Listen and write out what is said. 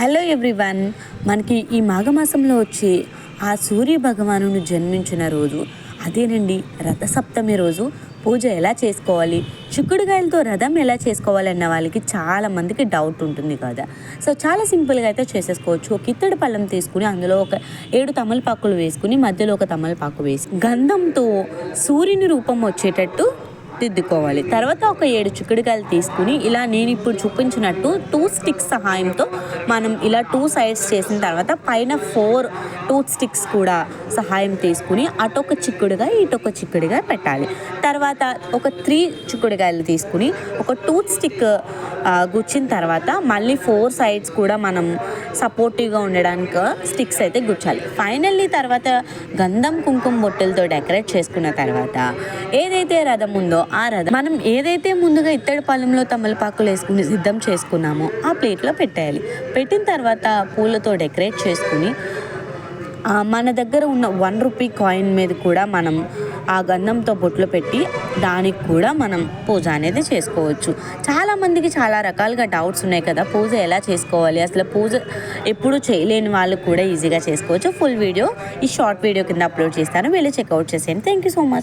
Hello everyone మనకి ఈ మాఘమాసంలో వచ్చి ఆ సూర్య భగవానుడు జన్మించిన రోజు. అదేనండి రథసప్తమి రోజు. పూజ ఎలా చేసుకోవాలి? చిక్కుడుకాయలతో రథం ఎలా చేసుకోవాలన్న వాళ్ళకి చాలా మందికి డౌట్ ఉంటుంది కదా. సో చాలా సింపుల్గా అయితే చేసేసుకోవచ్చు. ఒక ఇత్తడి పళ్ళం తీసుకుని అందులో ఒక ఏడు తమలపాకులు వేసుకుని మధ్యలో ఒక తమలపాకు వేసి గంధంతో సూర్యుని రూపం వచ్చేటట్టు దిద్దుకోవాలి తర్వాత ఒక ఏడు చిక్కుడుకాయలు తీసుకుని ఇలా నేను ఇప్పుడు చూపించినట్టు టూ స్టిక్స్ సహాయంతో మనం ఇలా టూ సైడ్స్ చేసిన తర్వాత పైన ఫోర్ టూ స్టిక్స్ కూడా సహాయం తీసుకుని అటొక చిక్కుడుగా ఇటొక చిక్కుడుగా పెట్టాలి. తర్వాత ఒక త్రీ చిక్కుడుకాయలు తీసుకుని ఒక టూత్ స్టిక్ గుచ్చిన తర్వాత మళ్ళీ ఫోర్ సైడ్స్ కూడా మనం సపోర్టివ్గా ఉండడానికి స్టిక్స్ అయితే గుచ్చాలి. ఫైనల్లీ తర్వాత గంధం కుంకుమ బొట్టెలతో డెకరేట్ చేసుకున్న తర్వాత ఏదైతే రథం ఉందో ఆ రథం మనం ఏదైతే ముందుగా ఇత్తడి పళ్ళంలో తమలపాకులు వేసుకుని సిద్ధం చేసుకున్నామో ఆ ప్లేట్లో పెట్టేయాలి. పెట్టిన తర్వాత పూలతో డెకరేట్ చేసుకుని మన దగ్గర ఉన్న వన్ రూపీ కాయిన్ మీద కూడా మనం ఆ గంధంతో బొట్లు పెట్టి దానికి కూడా మనం పూజ అనేది చేసుకోవచ్చు. చాలామందికి చాలా రకాలుగా డౌట్స్ ఉన్నాయి కదా పూజ ఎలా చేసుకోవాలి? అసలు పూజ ఎప్పుడు చేయలేని వాళ్ళు కూడా ఈజీగా చేసుకోవచ్చు. ఫుల్ వీడియో ఈ షార్ట్ వీడియో కింద అప్లోడ్ చేస్తాను. వెళ్ళి చెక్అవుట్ చేసేయండి. Thank you so much.